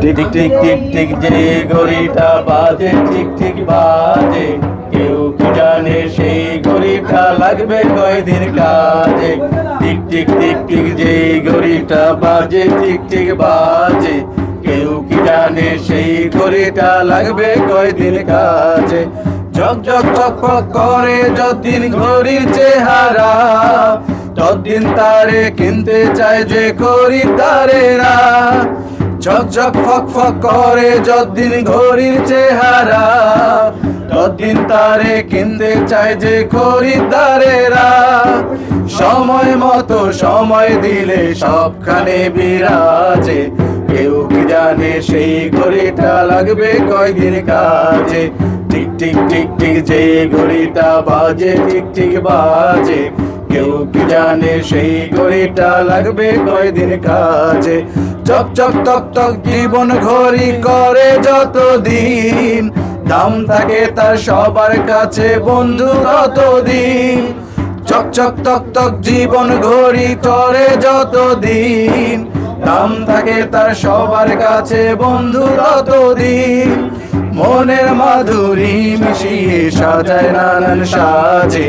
Tick tick tick tick যে ঘড়িটা বাজে ঠিক ঠিক বাজে। কেউ কি জানে সেই ঘড়িটা লাগবে কয়দিন কাজে? টিক টিক টিক টিক যে ঘড়িটা বাজে ঠিক ঠিক বাজে। কেউ কি জানে সেই ঘড়িটা লাগবে কয়দিন কাজে? ঝক ঝক ফক করে যতদিন ঘড়ির চেহারা, ততদিন তারে কিনতে চায় যে খরিদারেরা ঝকঝক ফক ফক করে যতদিন ঘড়ির চেহারা, ততদিন তারে কিনতে চায় যে খরিদারেরা সময় মতো সময় দিলে সবখানে বিরাজে, কেউ কি জানে সেই ঘড়িটা লাগবে কয়দিন কাজে। টিক টিক টিক টিক যে ঘড়িটা বাজে ঠিক ঠিক বাজে। কেউ কি জানে সেই ঘড়িটা লাগবে কয়দিন কাজে? চক চক তক তক জীবন ঘড়ি করে যত দিন দাম থাকে তার সবার কাছে বন্ধু ততদিন। চক চক তক তক জীবন ঘড়ি করে যত দিন দাম থাকে তার সবার কাছে বন্ধু ততদিন। মনের মাধুরী মিশিয়ে সাজায় নানান সাজে।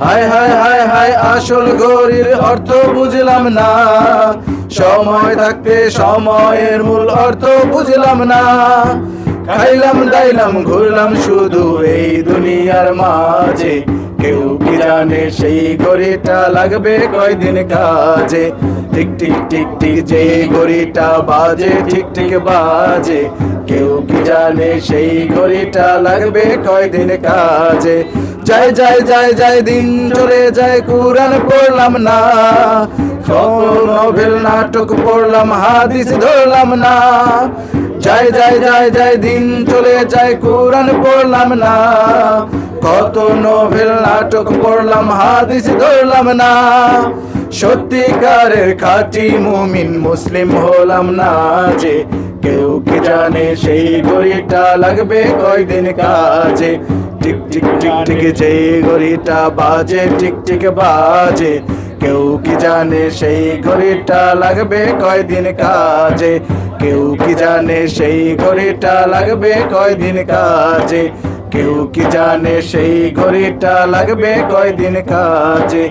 হায় হায় হায় হায় আসল ঘড়ির অর্থ বুঝলাম না। সময় থাকতে সময়ের মূল অর্থ বুঝলাম না। খাইলাম, দাইলাম, ঘুরলাম শুধু এই দুনিয়ার মাঝে। কেউ কি জানে সেই ঘড়িটা লাগবে কয়দিন কাজে? টিক টিক টিক টিক যে ঘড়িটা বাজে, ঠিক ঠিক বাজে। কেউ কি জানে সেই ঘড়িটা লাগবে কয়দিন কাজে? যাই যাই যাই যাই দিন চলে যায়, কুরআন পড়লাম না। নভেল নাটক পড়লাম, হাদিস ধরলাম না। যাই যাই যাই যাই দিন চলে যায়, কোরআন পড়লাম না। কত নভেল নাটক পড়লাম, হাদিস ধরলাম না। সত্যিকারের খাঁটি মুমিন মুসলিম হলাম না যে কেউ কি জানে সেই ঘড়িটা লাগবে কয়দিন কাজে? টিক টিক টিক টিক যে ঘড়িটা বাজে, টিক টিক, বাজে। কেউ কি জানে সেই ঘড়িটা লাগবে কয়দিন কাজে? কেউ কি জানে সেই ঘড়িটা লাগবে কয়দিন কাজে? কেউ কি জানে সেই ঘড়িটা লাগবে কয়দিন কাজে?